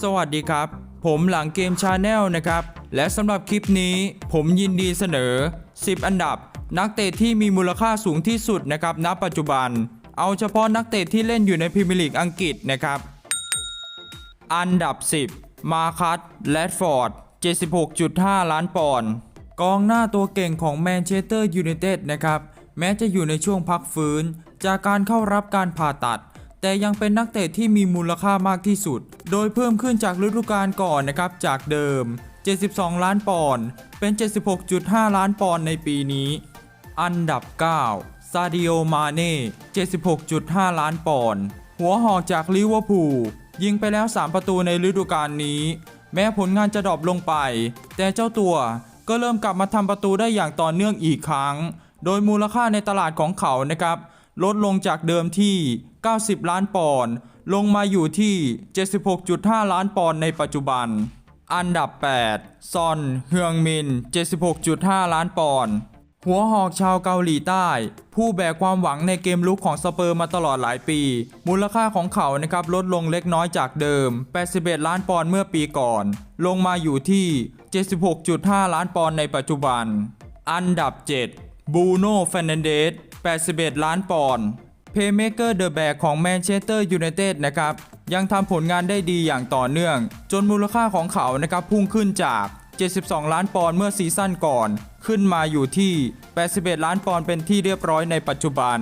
สวัสดีครับ ผมหลังเกมชาแนลนะครับ และสำหรับคลิปนี้ผมยินดีเสนอ 10 อันดับ นักเตะที่มีมูลค่าสูงที่สุดนะครับณปัจจุบัน เอาเฉพาะนักเตะที่เล่นอยู่ในพรีเมียร์ลีกอังกฤษนะครับ อันดับ 10 มาคัตแรดฟอร์ด 76.5 ล้านปอนด์กองหน้าตัวเก่งของแมนเชสเตอร์ยูไนเต็ดนะครับ แม้จะอยู่ในช่วงพักฟื้น จากการเข้ารับการผ่าตัด แต่ยังเป็นนักเตะที่มีมูลค่ามากที่สุด โดยเพิ่มขึ้นจากฤดูกาลก่อนนะครับจากเดิม 72 ล้านปอนด์เป็น 76.5 ล้านปอนด์ในปีนี้ อันดับ 9 ซาดิโอ มาเน่ 76.5 ล้านปอนด์หัวหอกจากลิเวอร์พูลยิงไปแล้ว 3 ประตูในฤดูกาลนี้ แม้ผลงานจะดรอปลงไป แต่เจ้าตัวก็เริ่มกลับมาทำประตูได้อย่างต่อเนื่องอีกครั้ง โดยมูลค่าในตลาดของเขานะครับ ลดลงจากเดิมที่ 90 ล้านปอนด์ลงมาอยู่ที่ 76.5 ล้านปอนด์ในปัจจุบัน อันดับ 8 ซอน เฮืองมิน 76.5 ล้านปอนด์หัวหอกชาวเกาหลีใต้ ผู้แบกความหวังในเกมลุกของสเปอร์มาตลอดหลายปี มูลค่าของเขานะครับลดลงเล็กน้อยจากเดิม 81 ล้านปอนด์เมื่อปีก่อน ลงมาอยู่ที่ 76.5 ล้านปอนด์ในปัจจุบัน อันดับ 7 บูโน่เฟรนันเดส 81 ล้านปอนด์เพย์เมเกอร์เดอะแบกของแมนเชสเตอร์ยูไนเต็ดนะครับ ยังทำผลงานได้ดีอย่างต่อเนื่อง จนมูลค่าของเขานะครับพุ่งขึ้นจาก 72 ล้านปอนด์เมื่อซีซั่นก่อน ขึ้นมาอยู่ที่ 81 ล้านปอนด์เป็นที่เรียบร้อยในปัจจุบัน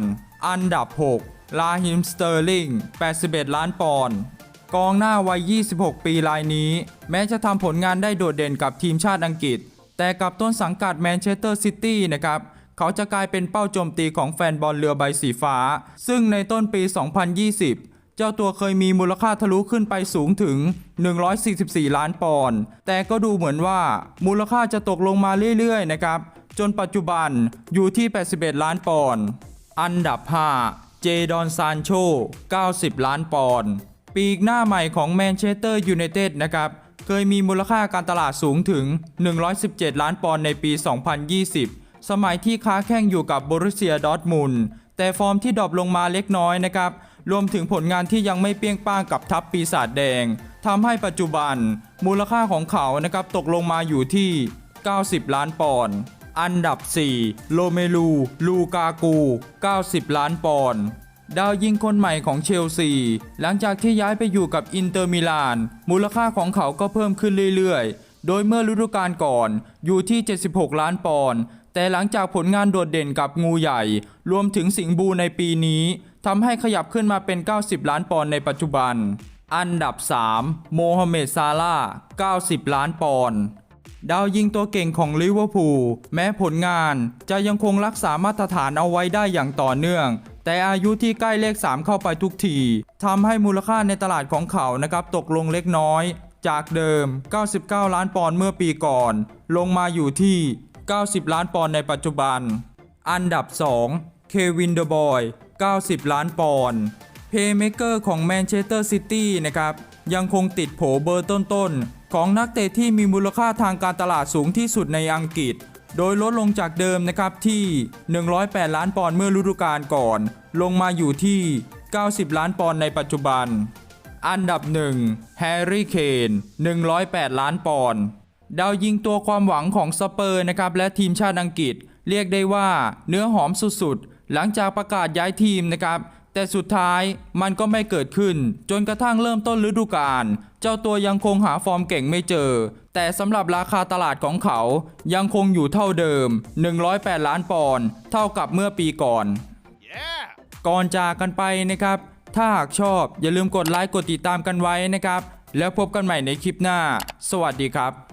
อันดับ 6 ลาฮิมสเตอร์ลิง 81 ล้านปอนด์กองหน้าวัย 26 ปีรายนี้ แม้จะทำผลงานได้โดดเด่นกับทีมชาติอังกฤษ แต่กับต้นสังกัดแมนเชสเตอร์ซิตี้นะครับ เขาจะกลายเป็นเป้าโจมตีของแฟนบอลเรือใบสีฟ้า ซึ่งในต้นปี 2020เจ้าตัวเคยมีมูลค่าทะลุขึ้นไปสูงถึง 144 ล้านปอนด์ แต่ก็ดูเหมือนว่ามูลค่าจะตกลงมาเรื่อยๆ นะครับ จนปัจจุบันอยู่ที่ 81 ล้านปอนด์ อันดับ 5 เจดอนซานโช 90 ล้านปอนด์ ปีกหน้าใหม่ของแมนเชสเตอร์ยูไนเต็ดนะครับ เคยมีมูลค่าการตลาดสูงถึง 117 ล้านปอนด์ในปี 2020 สมัยที่ค้าแข่งอยู่กับโบรุสเซียดอทมุนแต่ฟอร์มที่ดรอปลงมาเล็กน้อยนะครับ รวมถึงผลงานที่ยังไม่เปี้ยงป้างกับทัพปีศาจแดงทำให้ปัจจุบัน มูลค่าของเขานะครับตกลงมาอยู่ที่ 90 ล้านปอนด์อันดับ 4 โลเมลู ลูกากู 90 ล้านปอนด์ดาวยิงคนใหม่ของเชลซี หลังจากที่ย้ายไปอยู่กับอินเตอร์มิลาน มูลค่าของเขาก็เพิ่มขึ้นเรื่อยๆ โดยเมื่อฤดูกาลก่อนอยู่ที่ 76 ล้านปอนด์ แต่หลังจากผลงานโดดเด่นกับงูใหญ่ รวมถึงสิงบูในปีนี้ทำให้ขยับขึ้นมาเป็น 90 ล้านปอนด์ในปัจจุบัน อันดับ 3 โมฮัมเหม็ดซาลา90 ล้านปอนด์ดาวยิงตัวเก่งของลิเวอร์พูลแม้ผลงานจะยังคงรักษามาตรฐานเอาไว้ได้อย่างต่อเนื่อง แต่อายุที่ใกล้เลข 3 เข้าไปทุกทีทำให้มูลค่าในตลาดของเขานะครับตกลงเล็กน้อย จากเดิม 99 ล้านปอนด์เมื่อปีก่อน ลงมาอยู่ที่ 90 ล้านปอนด์ในปัจจุบัน อันดับ 2 เควินเดอะบอย 90 ล้านปอนด์เพย์เมเกอร์ของแมนเชสเตอร์ซิตี้นะครับ ยังคงติดโผเบอร์ต้นๆ ของนักเตะที่มีมูลค่าทางการตลาดสูงที่สุดในอังกฤษ โดยลดลงจากเดิมนะครับที่ 108 ล้านปอนด์เมื่อฤดูกาลก่อน ลงมาอยู่ที่ 90 ล้านปอนด์ในปัจจุบัน อันดับ 1 แฮร์รี่ เคน 108 ล้านปอนด์ ดาวยิงตัวความหวังของสเปอร์นะครับและทีมชาติอังกฤษ เรียกได้ว่าเนื้อหอมสุดๆ หลังจากประกาศย้ายทีมนะครับ แต่สุดท้ายมันก็ไม่เกิดขึ้น จนกระทั่งเริ่มต้นฤดูกาลเจ้าตัวยังคงหาฟอร์มเก่งไม่เจอ แต่สำหรับราคาตลาดของเขายังคงอยู่เท่าเดิม 108 ล้านปอนด์เท่ากับเมื่อปีก่อน Yeah! ก่อนจากกันไปนะครับ ถ้าหากชอบอย่าลืมกดไลค์กดติดตามกันไว้นะครับ แล้วพบกันใหม่ในคลิปหน้า สวัสดีครับ